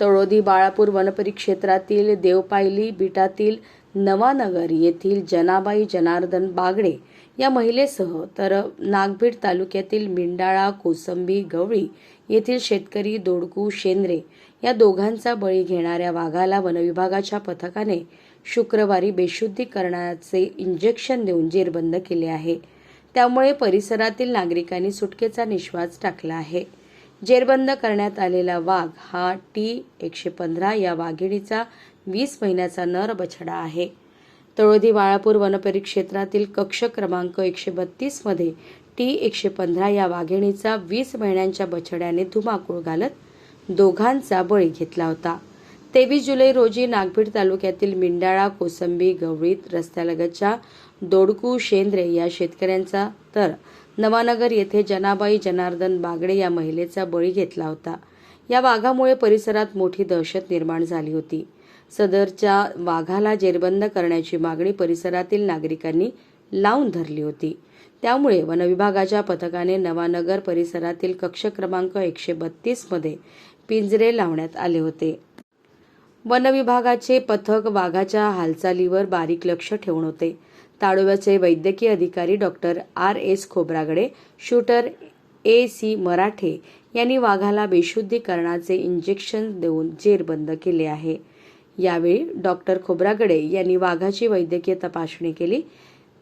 तळोदी बाळापूर वनपरिक्षेत्रातील देवपायली बिटातील नवानगर येथील जनाबाई जनार्दन बागडे या महिलेसह तर नागभीड तालुक्यातील मिंडाळा कोसंबी गवळी येथील शेतकरी दोडकू शेंद्रे या दोघांचा बळी घेणाऱ्या वाघाला वनविभागाच्या पथकाने शुक्रवारी बेशुद्धीकरणाचे इंजेक्शन देऊन जेरबंद केले आहे. त्यामुळे परिसरातील नागरिकांनी सुटकेचा निश्वास टाकला आहे. जेरबंद करण्यात आलेला वाघ हा टी एकशे पंधरा या वाघिणीचा वीस महिन्याचा नर बछडा आहे. तळोदी बाळापूर वनपरिक्षेत्रातील कक्ष क्रमांक एकशे बत्तीसमध्ये टी एकशे पंधरा या वाघिणीचा वीस महिन्यांच्या बछड्याने धुमाकूळ घालत दोघांचा बळी घेतला होता. तेवीस जुलै रोजी नागभीड तालुक्यातील मिंडाळा कोसंबी गवळीत रस्त्यालगतच्या दोडकू शेंद्रे या शेतकऱ्यांचा तर नवानगर येथे जनाबाई जनार्दन बागडे या महिलेचा बळी घेतला होता. या वाघामुळे परिसरात मोठी दहशत निर्माण झाली होती. सदरच्या वाघाला जेरबंद करण्याची मागणी परिसरातील नागरिकांनी लावून धरली होती. त्यामुळे वनविभागाच्या पथकाने नवानगर परिसरातील कक्ष क्रमांक एकशे बत्तीसमध्ये पिंजरे लावण्यात आले होते. वनविभागाचे पथक वाघाच्या हालचालीवर बारीक लक्ष ठेवून होते. ताडोब्याचे वैद्यकीय अधिकारी doctor R. S. Khobragade shooter A. C. Marathe यांनी वाघाला बेशुद्धीकरणाचे इंजेक्शन देऊन जेरबंद केले आहे. यावेळी डॉक्टर खोब्रागडे यांनी वाघाची वैद्यकीय तपासणी केली.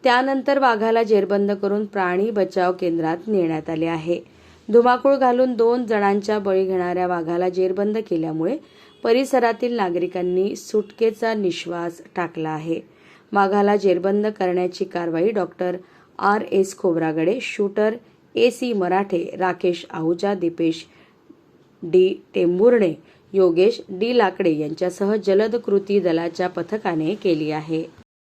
त्यानंतर वाघाला जेरबंद करून प्राणी बचाव केंद्रात नेण्यात आले आहे. धुमाकूळ घालून दोन जणांच्या बळी घेणाऱ्या वाघाला जेरबंद केल्यामुळे परिसरातील नागरिकांनी सुटकेचा निश्वास टाकला आहे. वाघाला जेरबंद करण्याची कारवाई doctor R. S. Khobragade shooter A. C. Marathe Rakesh Ahuja Deepesh D. Tembhurne Yogesh D. Lakade यांच्यासह जलद कृती दलाच्या पथकाने केली आहे.